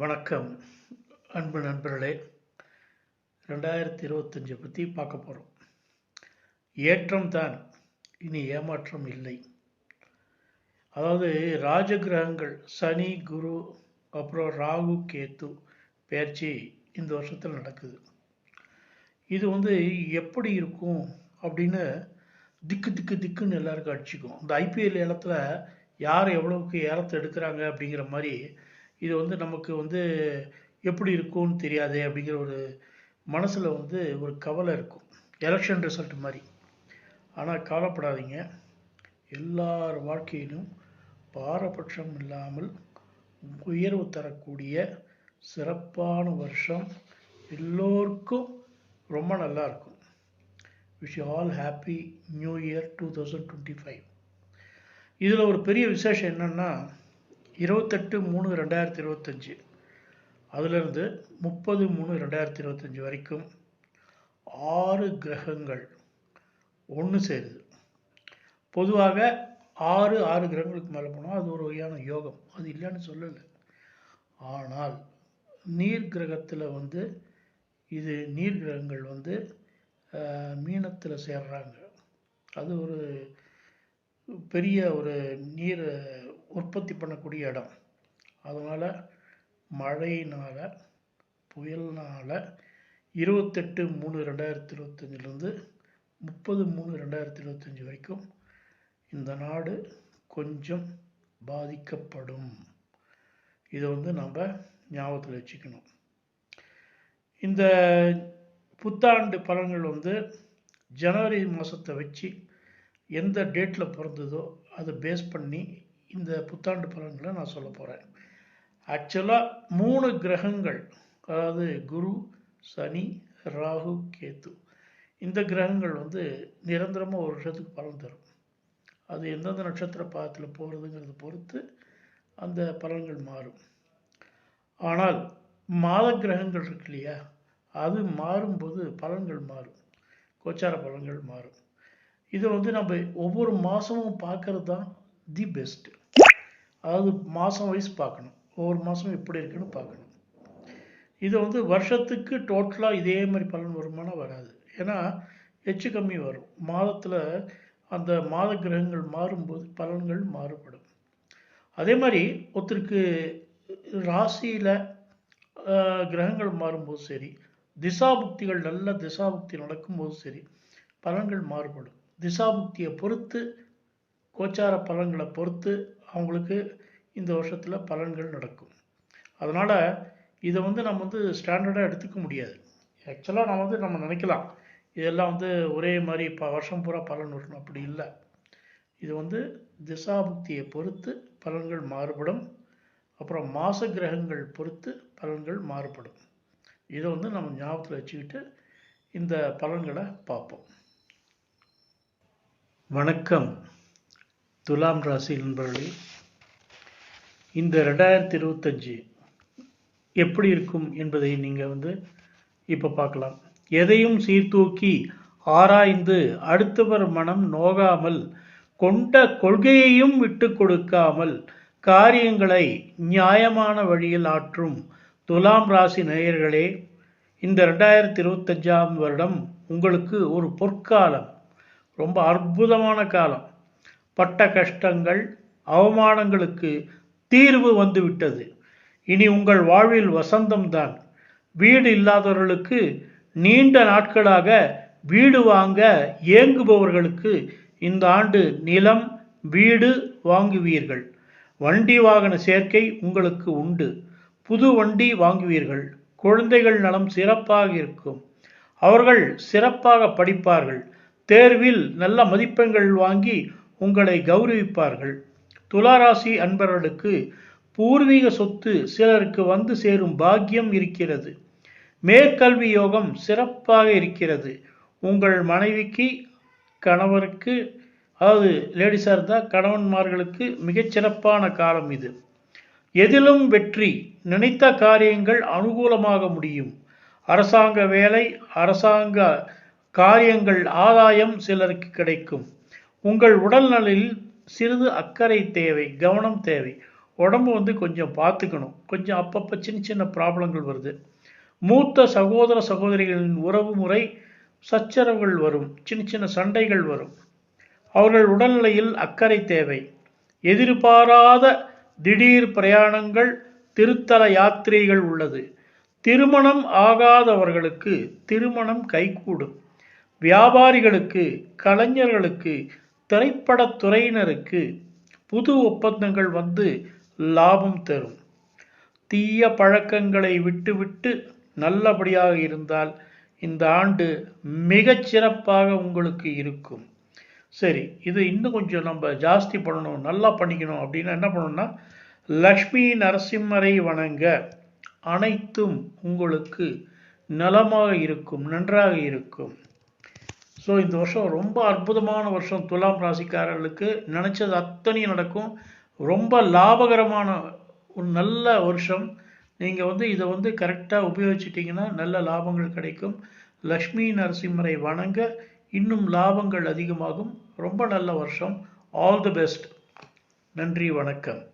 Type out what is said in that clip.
வணக்கம் அன்பு நண்பர்களே. ரெண்டாயிரத்தி இருபத்தஞ்சை பற்றி பார்க்க போகிறோம் ஏற்றம் தான் இனி ஏமாற்றம் இல்லை. அதாவது ராஜகிரகங்கள் சனி குரு அப்புறம் ராகு கேத்து பயிற்சி இந்த வருஷத்தில் நடக்குது. இது வந்து எப்படி இருக்கும் அப்படின்னு திக்கு திக்கு திக்குன்னு எல்லாருக்கும் அடிச்சுக்கும். இந்த ஐபிஎல் ஏலத்தில் யார் எவ்வளவுக்கு ஏலத்தை எடுக்கிறாங்க அப்படிங்கிற மாதிரி இது வந்து நமக்கு வந்து எப்படி இருக்கும்னு தெரியாதே அப்படிங்கிற ஒரு மனசில் வந்து ஒரு கவலை இருக்கும். எலெக்ஷன் ரிசல்ட் மாதிரி. ஆனால் கவலைப்படாதீங்க. எல்லார் வாழ்க்கையிலும் பாரபட்சம் இல்லாமல் உயர்வு தரக்கூடிய சிறப்பான வருஷம் எல்லோருக்கும் ரொம்ப நல்லா இருக்கும். Wish all happy new year two thousand twenty five இதில் ஒரு பெரிய விசேஷம் என்னென்னா இருபத்தெட்டு மூணு ரெண்டாயிரத்தி இருபத்தஞ்சி. அதிலிருந்து முப்பது மூணு ரெண்டாயிரத்தி இருபத்தஞ்சி வரைக்கும் ஆறு கிரகங்கள் ஒன்று சேருது. பொதுவாக ஆறு ஆறு கிரகங்களுக்கு மேலே போனால் அது ஒரு வகையான யோகம். அது இல்லைன்னு சொல்லலை. ஆனால் நீர் கிரகத்தில் வந்து இது நீர் கிரகங்கள் வந்து மீனத்தில் சேர்றாங்க. அது ஒரு பெரிய ஒரு நீர் உற்பத்தி பண்ணக்கூடிய இடம். அதனால் மழையினால் புயல்னால் இருபத்தெட்டு மூணு ரெண்டாயிரத்தி இருபத்தஞ்சிலேருந்து முப்பது மூணு ரெண்டாயிரத்தி இருபத்தஞ்சி வரைக்கும் இந்த நாடு கொஞ்சம் பாதிக்கப்படும். இதை வந்து நம்ம ஞாபகத்தில் வச்சுக்கணும். இந்த புத்தாண்டு பலன்கள் வந்து ஜனவரி மாதத்தை வச்சு எந்த டேட்டில் பிறந்ததோ அதை பேஸ் பண்ணி இந்த புத்தாண்டு பலன்களை நான் சொல்ல போகிறேன் ஆக்சுவலாக மூணு கிரகங்கள் அதாவது குரு சனி ராகு கேத்து இந்த கிரகங்கள் வந்து நிரந்தரமாக ஒரு வருஷத்துக்கு பலன் தரும். அது எந்தெந்த நட்சத்திர பாதத்தில் போகிறதுங்கிறத பொறுத்து அந்த பலன்கள் மாறும். ஆனால் மாத கிரகங்கள் இருக்கு இல்லையா? அது மாறும்போது பலன்கள் மாறும். கோச்சார பலன்கள் மாறும். இதை வந்து நம்ம ஒவ்வொரு மாதமும் பார்க்கறது தான் தி பெஸ்ட்டு அதாவது மாதம் வைஸ் பார்க்கணும். ஒவ்வொரு மாதமும் எப்படி இருக்குன்னு பார்க்கணும். இதை வந்து வருஷத்துக்கு டோட்டலாக இதே மாதிரி பலன் வருமானம் வராது. ஏன்னா எச்சு கம்மி வரும். மாதத்தில் அந்த மாத கிரகங்கள் மாறும்போது பலன்கள் மாறுபடும். அதே மாதிரி ஒருத்தருக்கு ராசியில் கிரகங்கள் மாறும்போது சரி திசாபுக்திகள் நல்ல திசாபுக்தி நடக்கும்போது சரி பலன்கள் மாறுபடும். திசாபுக்தியை பொறுத்து கோச்சார பலன்களை பொறுத்து அவங்களுக்கு இந்த வருஷத்தில் பலன்கள் நடக்கும். அதனால் இதை வந்து நம்ம வந்து ஸ்டாண்டர்டாக எடுத்துக்க முடியாது. ஆக்சுவலாக நம்ம வந்து நம்ம நினைக்கலாம் இதெல்லாம் வந்து ஒரே மாதிரி இப்போ வருஷம் பூரா பலன் வரணும். அப்படி இல்லை. இது வந்து திசாபுக்தியை பொறுத்து பலன்கள் மாறுபடும். அப்புறம் மாச கிரகங்கள் பொறுத்து பலன்கள் மாறுபடும். இதை வந்து நம்ம ஞாபகத்தில் வச்சுக்கிட்டு இந்த பலன்களை பார்ப்போம். வணக்கம் துலாம் ராசி நண்பர்களே. இந்த ரெண்டாயிரத்தி இருபத்தஞ்சு எப்படி இருக்கும் என்பதை நீங்கள் வந்து இப்போ பார்க்கலாம். எதையும் சீர்தூக்கி ஆராய்ந்து அடுத்தவர் மனம் நோகாமல் கொண்ட கொள்கையையும் விட்டு கொடுக்காமல் காரியங்களை நியாயமான வழியில் ஆற்றும் துலாம் ராசி நேயர்களே இந்த ரெண்டாயிரத்தி இருபத்தஞ்சாம் வருடம் உங்களுக்கு ஒரு பொற்காலம். ரொம்ப அற்புதமான காலம். பட்ட கஷ்டங்கள் அவமானங்களுக்கு தீர்வு வந்துவிட்டது. இனி உங்கள் வாழ்வில் வசந்தம்தான் வீடு இல்லாதவர்களுக்கு நீண்ட நாட்களாக வீடு வாங்க ஏங்குபவர்களுக்கு இந்த ஆண்டு நிலம் வீடு வாங்குவீர்கள். வண்டி வாகன சேர்க்கை உங்களுக்கு உண்டு. புது வண்டி வாங்குவீர்கள். குழந்தைகள் நலம் சிறப்பாக இருக்கும். அவர்கள் சிறப்பாக படிப்பார்கள். தேர்வில் நல்ல மதிப்பெண்கள் வாங்கி உங்களை கௌரவிப்பார்கள். துளாராசி அன்பர்களுக்கு பூர்வீக சொத்து சிலருக்கு வந்து சேரும் பாக்கியம் இருக்கிறது. மேற்கல்வி யோகம் சிறப்பாக இருக்கிறது. உங்கள் மனைவிக்கு கணவருக்கு அதாவது லேடிஸாக இருந்தால் கணவன்மார்களுக்கு மிகச்சிறப்பான காலம் இது. எதிலும் வெற்றி நினைத்த காரியங்கள் அனுகூலமாக முடியும். அரசாங்க வேலை அரசாங்க காரியங்கள் ஆதாயம் சிலருக்கு கிடைக்கும். உங்கள் உடல்நலில் சிறிது அக்கறை தேவை கவனம் தேவை. உடம்பு வந்து கொஞ்சம் பார்த்துக்கணும். கொஞ்சம் அப்பப்போ சின்ன சின்ன ப்ராப்ளங்கள் வருது. மூத்த சகோதர சகோதரிகளின் உறவு முறை சச்சரவுகள் வரும். சின்ன சின்ன சண்டைகள் வரும். அவர்கள் உடல்நிலையில் அக்கறை தேவை. எதிர்பாராத திடீர் பிரயாணங்கள் திருத்தல யாத்திரைகள் உள்ளது. திருமணம் ஆகாதவர்களுக்கு திருமணம் கைகூடும். வியாபாரிகளுக்கு கலைஞர்களுக்கு திரைப்படத் துறையினருக்கு புது ஒப்பந்தங்கள் வந்து லாபம் தரும். தீய பழக்கங்களை விட்டுவிட்டு நல்லபடியாக இருந்தால் இந்த ஆண்டு மிகச் சிறப்பாக உங்களுக்கு இருக்கும். சரி இது இன்னும் கொஞ்சம் நம்ம ஜாஸ்தி பண்ணணும் நல்லா பண்ணிக்கணும் அப்படின்னா என்ன பண்ணணும்னா லக்ஷ்மி நரசிம்மரை வணங்க அனைத்தும் உங்களுக்கு நலமாக இருக்கும் நன்றாக இருக்கும். ஸோ இந்த வருஷம் ரொம்ப அற்புதமான வருஷம். துலாம் ராசிக்காரர்களுக்கு நினச்சது அத்தனையும் நடக்கும். ரொம்ப லாபகரமான ஒரு நல்ல வருஷம். நீங்கள் வந்து இதை வந்து கரெக்டாக உபயோகிச்சிட்டிங்கன்னா நல்ல லாபங்கள் கிடைக்கும். லக்ஷ்மி நரசிம்மரை வணங்க இன்னும் லாபங்கள் அதிகமாகும். ரொம்ப நல்ல வருஷம். ஆல் தி பெஸ்ட் நன்றி வணக்கம்.